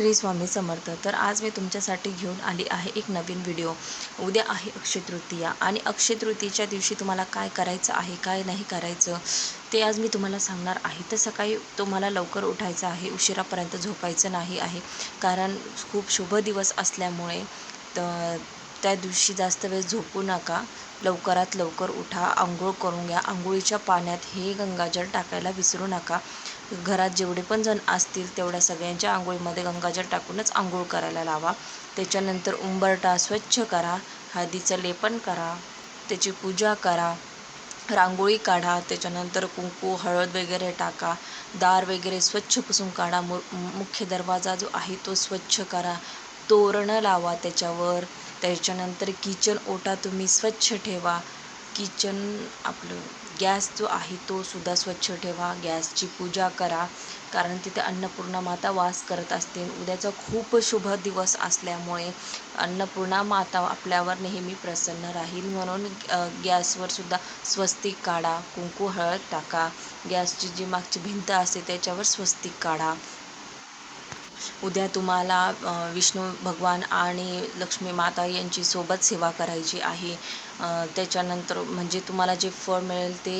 श्री स्वामी समर्थ. तर आज मी तुमच्यासाठी घेऊन आली आहे एक नवीन व्हिडिओ उद्या आहे अक्षय तृतीया. आणि अक्षय तृतीयेच्या दिवशी तुम्हाला काय करायचं आहे काय नाही करायचं ते आज मी तुम्हाला सांगणार आहे. तर सकाळी तुम्हाला लवकर उठायचं आहे. उशिरापर्यंत झोपायचं नाही आहे. कारण खूप शुभ दिवस असल्यामुळे तर त्या दिवशी जास्त वेळ झोपू नका. लवकरात लवकर उठा. आंघोळ करून घ्या. आंघोळीच्या पाण्यात हे गंगाजल टाकायला विसरू नका. घरात जेवढे पण जण असतील तेवढ्या सगळ्यांच्या आंघोळीमध्ये गंगाजल टाकूनच आंघोळ करायला लावा. त्याच्यानंतर उंबरटा स्वच्छ करा हळदीचं लेपन करा त्याची पूजा करा रांगोळी काढा त्याच्यानंतर कुंकू हळद वगैरे टाका दार वगैरे स्वच्छ पुसून काढा. मु मुख्य दरवाजा जो आहे तो स्वच्छ करा. तोरणं लावा त्याच्यावर. त्याच्यानंतर किचन ओटा तुम्ही स्वच्छ ठेवा. किचन आपलं गॅस जो आहे तो सुद्धा स्वच्छ ठेवा गॅसची पूजा करा. कारण तिथे अन्नपूर्णा माता वास करत असते उद्याचा खूप शुभ दिवस असल्यामुळे अन्नपूर्णा माता आपल्यावर नेहमी प्रसन्न राहील. म्हणून गॅसवर सुद्धा स्वस्तिक काढा. कुंकू हळद टाका. गॅसची जी मागची भिंत असते त्याच्यावर स्वस्तिक काढा. उद्या तुम्हाला विष्णू भगवान आणि लक्ष्मी माता यांची सोबत सेवा करायची आहे. त्याच्यानंतर म्हणजे तुम्हाला जे फळ मिळेल ते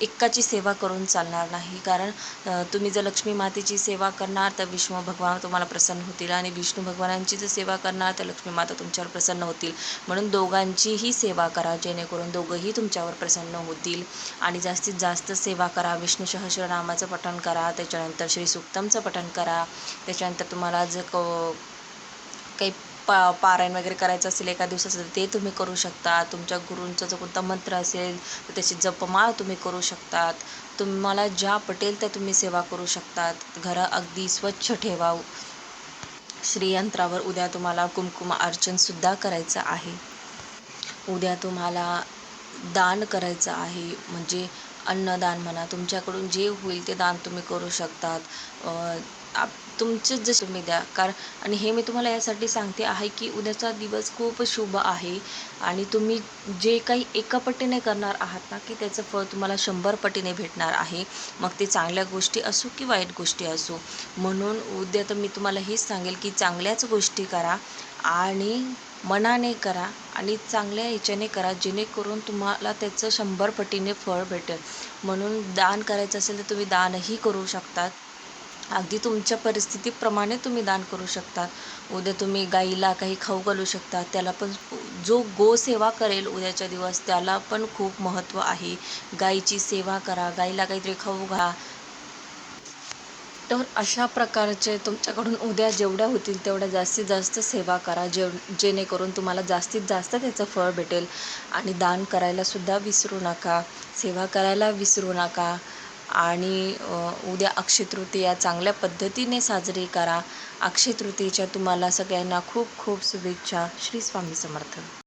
एकाची सेवा करून चालणार नाही. कारण तुम्ही जर लक्ष्मी मातेची सेवा करणार तर विष्णू भगवान तुम्हाला प्रसन्न होतील आणि विष्णू भगवानांची जर सेवा करणार तर लक्ष्मी माता तुमच्यावर प्रसन्न होतील. म्हणून दोघांचीही सेवा करा जेणेकरून दोघंही तुमच्यावर प्रसन्न होतील. आणि जास्तीत जास्त सेवा करा विष्णू सहस्रनामाचं पठण करा त्याच्यानंतर श्री सुक्तमचं पठण करा. त्याच्यानंतर तुम्हाला जर क काही पा पारायण वगैरे करायचं असेल एका दिवसाचं ते तुम्ही करू शकता. तुमच्या गुरूंचा जो कोणता मंत्र असेल तर त्याची जपमाळ तुम्ही करू शकतात. तुम्हाला ज्या पटेल त्या तुम्ही सेवा करू शकतात. घरं अगदी स्वच्छ ठेवा श्रीयंत्रावर उद्या तुम्हाला कुमकुम अर्चनसुद्धा करायचं आहे. उद्या तुम्हाला दान करायचं आहे. म्हणजे अन्नदान म्हणा तुमच्याकडून जे होईल ते दान तुम्ही करू शकतात. आप तुमचे जसे तुम्ही द्या. कारण आणि हे मी तुम्हाला यासाठी सांगते आहे की उद्याचा दिवस खूप शुभ आहे. आणि तुम्ही जे काही एका पटीने करणार आहात ना की त्याचं फळ तुम्हाला शंभर पटीने भेटणार आहे. मग ते चांगल्या गोष्टी असो की वाईट गोष्टी असो. म्हणून उद्या तर मी तुम्हाला हेच सांगेल की चांगल्याच गोष्टी करा आणि मनाने करा आणि चांगल्या ह्याच्याने करा जेणेकरून तुम्हाला त्याचं शंभर पटीने फळ भेटेल. म्हणून दान करायचं असेल तर तुम्ही दानही करू शकतात अगदी तुमच्या परिस्थितीप्रमाणे तुम्ही दान करू शकता. उद्या तुम्ही गाईला काही खाऊ घालू शकता. त्याला पण जो गोसेवा करेल उद्याच्या दिवस त्याला पण खूप महत्त्व आहे. गाईची सेवा करा. गाईला काहीतरी खाऊ घा तर अशा प्रकारचे तुमच्याकडून उद्या जेवढ्या होतील तेवढ्या जास्तीत जास्त सेवा करा. जे जेणेकरून तुम्हाला जास्तीत जास्त त्याचं फळ भेटेल. आणि दान करायलासुद्धा विसरू नका. सेवा करायला विसरू नका. आणि उद्या अक्षय तृतीया चांगल्या पद्धतीने साजरी करा. अक्षय तृतीयेच्या तुम्हाला सगळ्यांना खूप खूप शुभेच्छा. श्री स्वामी समर्थ.